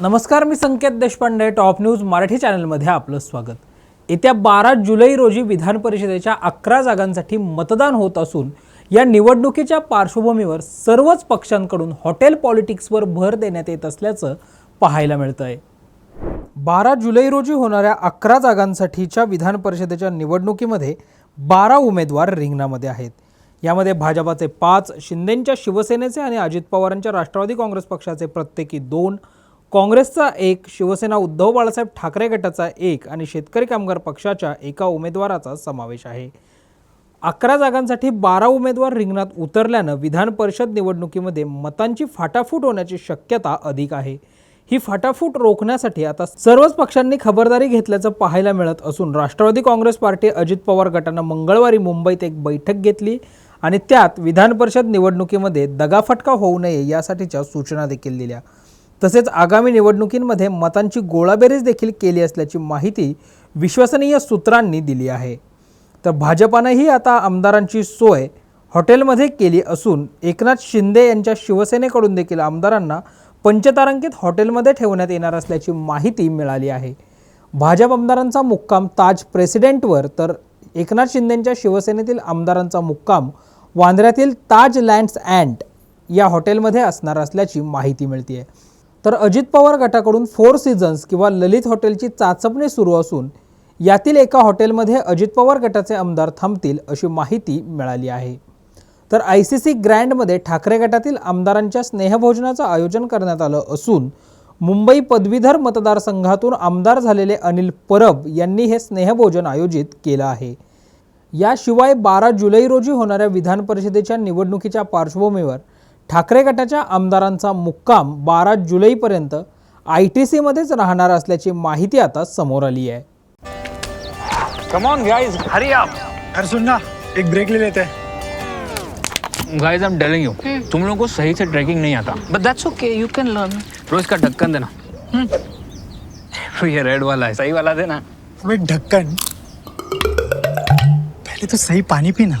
नमस्कार मी Sanket Deshpande top news Marathi चॅनलमध्ये आपलं स्वागत. येत्या बारा जुलै रोजी विधान परिषदेच्या अकरा जागांसाठी मतदान होत असून या निवडणुकीच्या पार्श्वभूमीवर सर्वच पक्षांकडून हॉटेल पॉलिटिक्सवर भर देण्यात येत असल्याचं पाहायला मिळतं आहे बारा जुलै रोजी होणाऱ्या अकरा जागांसाठीच्या विधान परिषदेच्या निवडणुकीमध्ये बारा उमेदवार रिंगणामध्ये आहेत. यामध्ये भाजपाचे पाच शिंदेंच्या शिवसेनेचे आणि अजित पवारांच्या राष्ट्रवादी काँग्रेस पक्षाचे प्रत्येकी दोन काँग्रेसचा एक शिवसेना उद्धव बाळासाहेब ठाकरे गटाचा एक आणि शेतकरी कामगार पक्षाच्या एका उमेदवाराचा समावेश आहे. अकरा जागांसाठी बारा उमेदवार रिंगणात उतरल्यानं विधान परिषद निवडणुकीमध्ये मतांची फाटाफूट होण्याची शक्यता अधिक आहे. ही फाटाफूट रोखण्यासाठी आता सर्वच पक्षांनी खबरदारी घेतल्याचं पाहायला मिळत असून राष्ट्रवादी काँग्रेस पार्टी अजित पवार गटानं मंगळवारी मुंबईत एक बैठक घेतली आणि त्यात विधान परिषद निवडणुकीमध्ये दगाफटका होऊ नये यासाठीच्या सूचना देखील दिल्या. तसेच आगामी निवडणुकींमध्ये मतांची गोळाबेरीज देखील केली असल्याची माहिती विश्वसनीय सूत्रांनी दिली आहे. तर भाजपानंही आता आमदारांची सोय हॉटेलमध्ये केली असून एकनाथ शिंदे यांच्या शिवसेनेकडून देखील आमदारांना पंचतारांकित हॉटेलमध्ये ठेवण्यात येणार असल्याची माहिती मिळाली आहे. भाजप आमदारांचा मुक्काम ताज प्रेसिडेंटवर तर एकनाथ शिंदेंच्या शिवसेनेतील आमदारांचा मुक्काम वांद्र्यातील ताज लँड्स अँड या हॉटेलमध्ये असणार असल्याची माहिती मिळते आहे तर अजित पवार गटाकडून फोर सीझन्स किंवा ललित हॉटेलची चाचपणी सुरू असून यातील एका हॉटेलमध्ये अजित पवार गटाचे आमदार थांबतील अशी माहिती मिळाली आहे. तर आय सी सी ग्रँडमध्ये ठाकरे गटातील आमदारांच्या स्नेहभोजनाचं आयोजन करण्यात आलं असून मुंबई पदवीधर मतदारसंघातून आमदार झालेले अनिल परब यांनी हे स्नेहभोजन आयोजित केलं आहे. याशिवाय बारा जुलै रोजी होणाऱ्या विधान परिषदेच्या निवडणुकीच्या पार्श्वभूमीवर ठाकरे गटाच्या आमदारांचा मुक्काम बारा जुलैपर्यंत आय टी सीमध्येच राहणार असल्याची माहिती आता समोर आली आहे. कम ऑन गाइस हरी अरे सुन ना एक ब्रेक ले लेते. हैं guys I am telling you तुम लोगों को सही से ट्रैकिंग नहीं आता. But that's okay, you can learn. रोज का ढक्कन देना. तो ये रेड वाला है सही वाला देना. ढक्कन पहले तो सही पानी पीना.